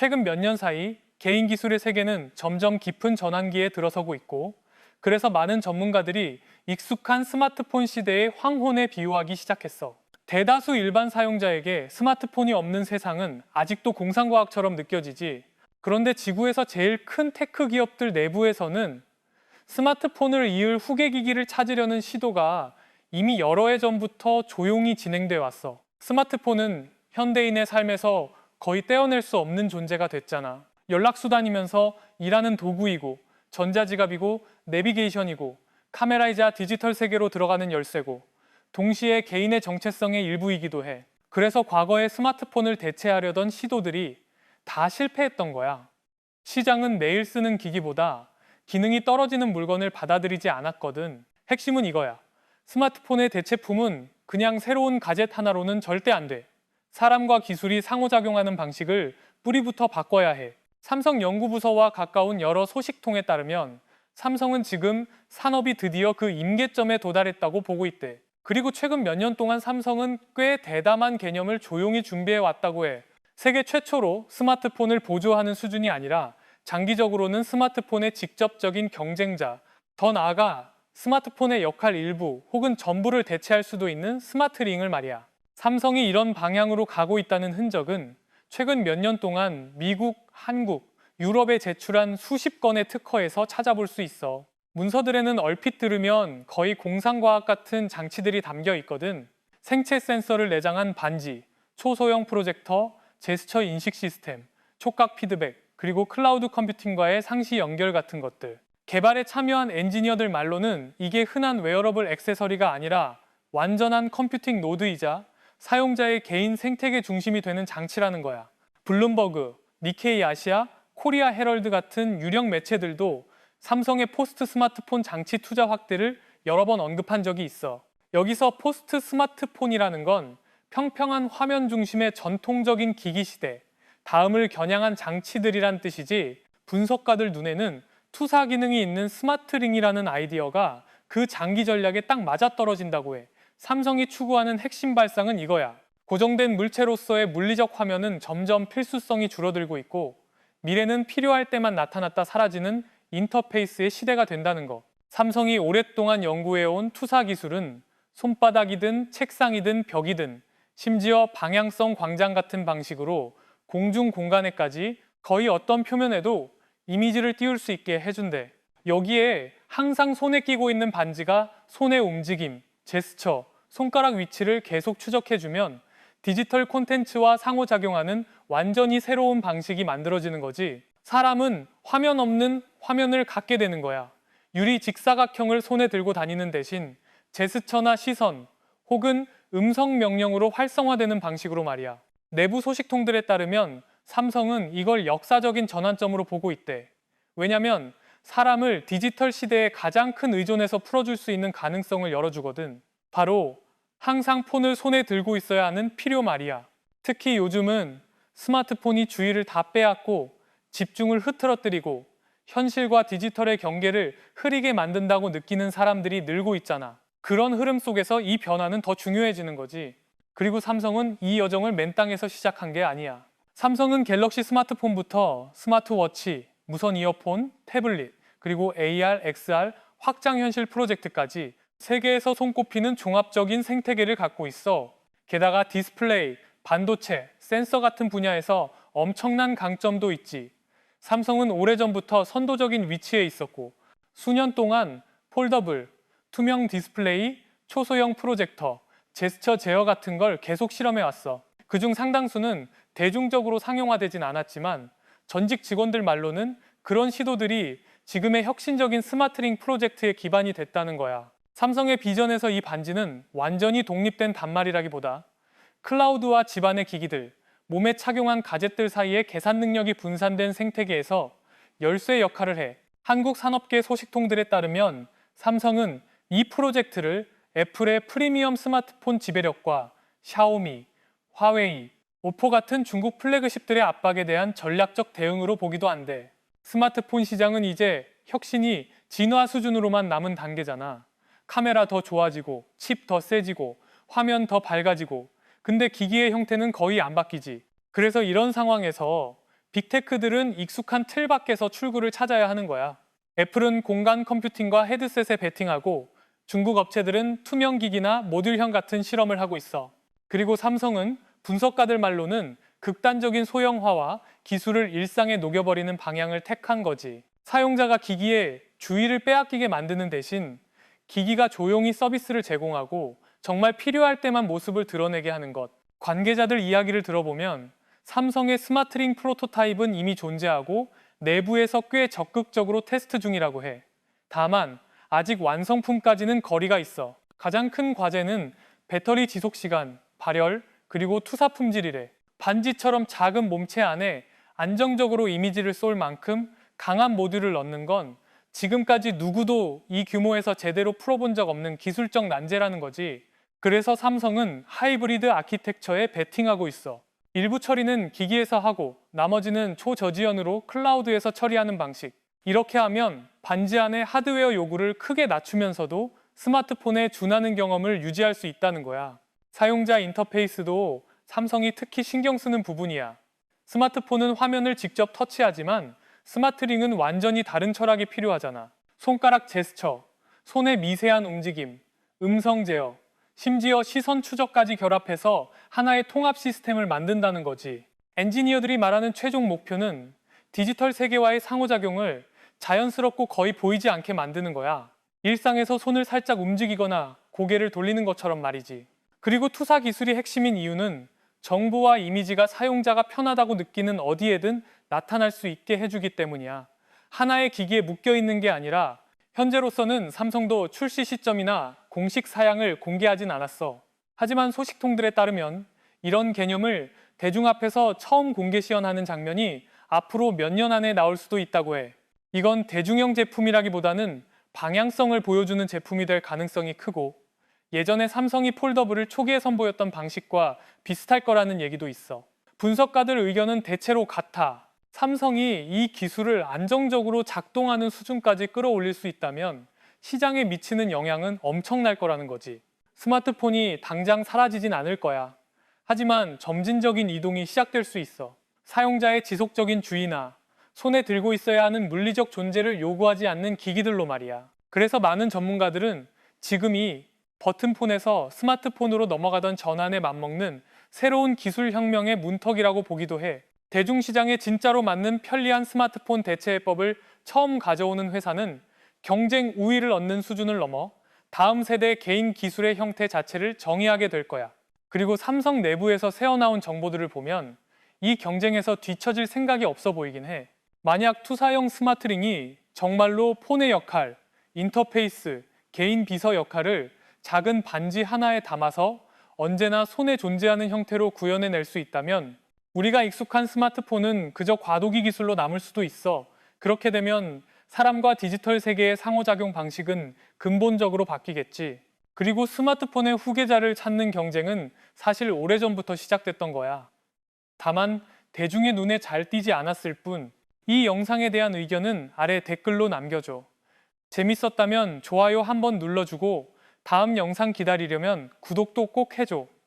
최근 몇 년 사이 개인 기술의 세계는 점점 깊은 전환기에 들어서고 있고 그래서 많은 전문가들이 익숙한 스마트폰 시대의 황혼에 비유하기 시작했어. 대다수 일반 사용자에게 스마트폰이 없는 세상은 아직도 공상과학처럼 느껴지지. 그런데 지구에서 제일 큰 테크 기업들 내부에서는 스마트폰을 이을 후계 기기를 찾으려는 시도가 이미 여러 해 전부터 조용히 진행돼 왔어. 스마트폰은 현대인의 삶에서 거의 떼어낼 수 없는 존재가 됐잖아. 연락수단이면서 일하는 도구이고, 전자지갑이고, 내비게이션이고, 카메라이자 디지털 세계로 들어가는 열쇠고, 동시에 개인의 정체성의 일부이기도 해. 그래서 과거에 스마트폰을 대체하려던 시도들이 다 실패했던 거야. 시장은 매일 쓰는 기기보다 기능이 떨어지는 물건을 받아들이지 않았거든. 핵심은 이거야. 스마트폰의 대체품은 그냥 새로운 가젯 하나로는 절대 안 돼. 사람과 기술이 상호작용하는 방식을 뿌리부터 바꿔야 해. 삼성 연구부서와 가까운 여러 소식통에 따르면 삼성은 지금 산업이 드디어 그 임계점에 도달했다고 보고 있대. 그리고 최근 몇 년 동안 삼성은 꽤 대담한 개념을 조용히 준비해 왔다고 해. 세계 최초로 스마트폰을 보조하는 수준이 아니라 장기적으로는 스마트폰의 직접적인 경쟁자, 더 나아가 스마트폰의 역할 일부 혹은 전부를 대체할 수도 있는 스마트링을 말이야. 삼성이 이런 방향으로 가고 있다는 흔적은 최근 몇 년 동안 미국, 한국, 유럽에 제출한 수십 건의 특허에서 찾아볼 수 있어. 문서들에는 얼핏 들으면 거의 공상과학 같은 장치들이 담겨 있거든. 생체 센서를 내장한 반지, 초소형 프로젝터, 제스처 인식 시스템, 촉각 피드백, 그리고 클라우드 컴퓨팅과의 상시 연결 같은 것들. 개발에 참여한 엔지니어들 말로는 이게 흔한 웨어러블 액세서리가 아니라 완전한 컴퓨팅 노드이자 사용자의 개인 생태계 중심이 되는 장치라는 거야. 블룸버그, 니케이 아시아, 코리아 헤럴드 같은 유령 매체들도 삼성의 포스트 스마트폰 장치 투자 확대를 여러 번 언급한 적이 있어. 여기서 포스트 스마트폰이라는 건 평평한 화면 중심의 전통적인 기기 시대, 다음을 겨냥한 장치들이란 뜻이지 분석가들 눈에는 투사 기능이 있는 스마트링이라는 아이디어가 그 장기 전략에 딱 맞아떨어진다고 해. 삼성이 추구하는 핵심 발상은 이거야. 고정된 물체로서의 물리적 화면은 점점 필수성이 줄어들고 있고 미래는 필요할 때만 나타났다 사라지는 인터페이스의 시대가 된다는 거. 삼성이 오랫동안 연구해온 투사 기술은 손바닥이든 책상이든 벽이든 심지어 방향성 광장 같은 방식으로 공중 공간에까지 거의 어떤 표면에도 이미지를 띄울 수 있게 해준대. 여기에 항상 손에 끼고 있는 반지가 손의 움직임, 제스처, 손가락 위치를 계속 추적해주면 디지털 콘텐츠와 상호작용하는 완전히 새로운 방식이 만들어지는 거지. 사람은 화면 없는 화면을 갖게 되는 거야. 유리 직사각형을 손에 들고 다니는 대신 제스처나 시선 혹은 음성 명령으로 활성화되는 방식으로 말이야. 내부 소식통들에 따르면 삼성은 이걸 역사적인 전환점으로 보고 있대. 왜냐면 사람을 디지털 시대의 가장 큰 의존에서 풀어줄 수 있는 가능성을 열어주거든. 바로 항상 폰을 손에 들고 있어야 하는 필요 말이야. 특히 요즘은 스마트폰이 주의를 다 빼앗고 집중을 흐트러뜨리고 현실과 디지털의 경계를 흐리게 만든다고 느끼는 사람들이 늘고 있잖아. 그런 흐름 속에서 이 변화는 더 중요해지는 거지. 그리고 삼성은 이 여정을 맨 땅에서 시작한 게 아니야. 삼성은 갤럭시 스마트폰부터 스마트워치, 무선 이어폰, 태블릿, 그리고 AR, XR, 확장현실 프로젝트까지 세계에서 손꼽히는 종합적인 생태계를 갖고 있어. 게다가 디스플레이, 반도체, 센서 같은 분야에서 엄청난 강점도 있지. 삼성은 오래전부터 선도적인 위치에 있었고 수년 동안 폴더블, 투명 디스플레이, 초소형 프로젝터, 제스처 제어 같은 걸 계속 실험해 왔어. 그중 상당수는 대중적으로 상용화되진 않았지만 전직 직원들 말로는 그런 시도들이 지금의 혁신적인 스마트링 프로젝트의 기반이 됐다는 거야. 삼성의 비전에서 이 반지는 완전히 독립된 단말이라기보다 클라우드와 집안의 기기들, 몸에 착용한 가젯들 사이의 계산 능력이 분산된 생태계에서 열쇠 역할을 해. 한국 산업계 소식통들에 따르면 삼성은 이 프로젝트를 애플의 프리미엄 스마트폰 지배력과 샤오미, 화웨이, 오포 같은 중국 플래그십들의 압박에 대한 전략적 대응으로 보기도 한데 스마트폰 시장은 이제 혁신이 진화 수준으로만 남은 단계잖아. 카메라 더 좋아지고 칩 더 세지고 화면 더 밝아지고 근데 기기의 형태는 거의 안 바뀌지. 그래서 이런 상황에서 빅테크들은 익숙한 틀 밖에서 출구를 찾아야 하는 거야. 애플은 공간 컴퓨팅과 헤드셋에 베팅하고 중국 업체들은 투명 기기나 모듈형 같은 실험을 하고 있어. 그리고 삼성은 분석가들 말로는 극단적인 소형화와 기술을 일상에 녹여버리는 방향을 택한 거지. 사용자가 기기에 주의를 빼앗기게 만드는 대신 기기가 조용히 서비스를 제공하고 정말 필요할 때만 모습을 드러내게 하는 것. 관계자들 이야기를 들어보면 삼성의 스마트링 프로토타입은 이미 존재하고 내부에서 꽤 적극적으로 테스트 중이라고 해. 다만 아직 완성품까지는 거리가 있어. 가장 큰 과제는 배터리 지속 시간, 발열, 그리고 투사 품질이래. 반지처럼 작은 몸체 안에 안정적으로 이미지를 쏠 만큼 강한 모듈을 넣는 건 지금까지 누구도 이 규모에서 제대로 풀어본 적 없는 기술적 난제라는 거지. 그래서 삼성은 하이브리드 아키텍처에 베팅하고 있어. 일부 처리는 기기에서 하고 나머지는 초저지연으로 클라우드에서 처리하는 방식. 이렇게 하면 반지 안의 하드웨어 요구를 크게 낮추면서도 스마트폰에 준하는 경험을 유지할 수 있다는 거야. 사용자 인터페이스도 삼성이 특히 신경 쓰는 부분이야. 스마트폰은 화면을 직접 터치하지만 스마트링은 완전히 다른 철학이 필요하잖아. 손가락 제스처, 손의 미세한 움직임, 음성 제어, 심지어 시선 추적까지 결합해서 하나의 통합 시스템을 만든다는 거지. 엔지니어들이 말하는 최종 목표는 디지털 세계와의 상호작용을 자연스럽고 거의 보이지 않게 만드는 거야. 일상에서 손을 살짝 움직이거나 고개를 돌리는 것처럼 말이지. 그리고 투사 기술이 핵심인 이유는 정보와 이미지가 사용자가 편하다고 느끼는 어디에든 나타날 수 있게 해주기 때문이야. 하나의 기기에 묶여 있는 게 아니라 현재로서는 삼성도 출시 시점이나 공식 사양을 공개하진 않았어. 하지만 소식통들에 따르면 이런 개념을 대중 앞에서 처음 공개 시연하는 장면이 앞으로 몇 년 안에 나올 수도 있다고 해. 이건 대중형 제품이라기보다는 방향성을 보여주는 제품이 될 가능성이 크고 예전에 삼성이 폴더블을 초기에 선보였던 방식과 비슷할 거라는 얘기도 있어. 분석가들 의견은 대체로 같아. 삼성이 이 기술을 안정적으로 작동하는 수준까지 끌어올릴 수 있다면 시장에 미치는 영향은 엄청날 거라는 거지. 스마트폰이 당장 사라지진 않을 거야. 하지만 점진적인 이동이 시작될 수 있어. 사용자의 지속적인 주의나 손에 들고 있어야 하는 물리적 존재를 요구하지 않는 기기들로 말이야. 그래서 많은 전문가들은 지금이 버튼폰에서 스마트폰으로 넘어가던 전환에 맞먹는 새로운 기술 혁명의 문턱이라고 보기도 해. 대중시장에 진짜로 맞는 편리한 스마트폰 대체 해법을 처음 가져오는 회사는 경쟁 우위를 얻는 수준을 넘어 다음 세대 개인 기술의 형태 자체를 정의하게 될 거야. 그리고 삼성 내부에서 새어나온 정보들을 보면 이 경쟁에서 뒤처질 생각이 없어 보이긴 해. 만약 투사형 스마트링이 정말로 폰의 역할, 인터페이스, 개인 비서 역할을 작은 반지 하나에 담아서 언제나 손에 존재하는 형태로 구현해낼 수 있다면 우리가 익숙한 스마트폰은 그저 과도기 기술로 남을 수도 있어. 그렇게 되면 사람과 디지털 세계의 상호작용 방식은 근본적으로 바뀌겠지. 그리고 스마트폰의 후계자를 찾는 경쟁은 사실 오래전부터 시작됐던 거야. 다만 대중의 눈에 잘 띄지 않았을 뿐 이 영상에 대한 의견은 아래 댓글로 남겨줘. 재밌었다면 좋아요 한번 눌러주고 다음 영상 기다리려면 구독도 꼭 해줘.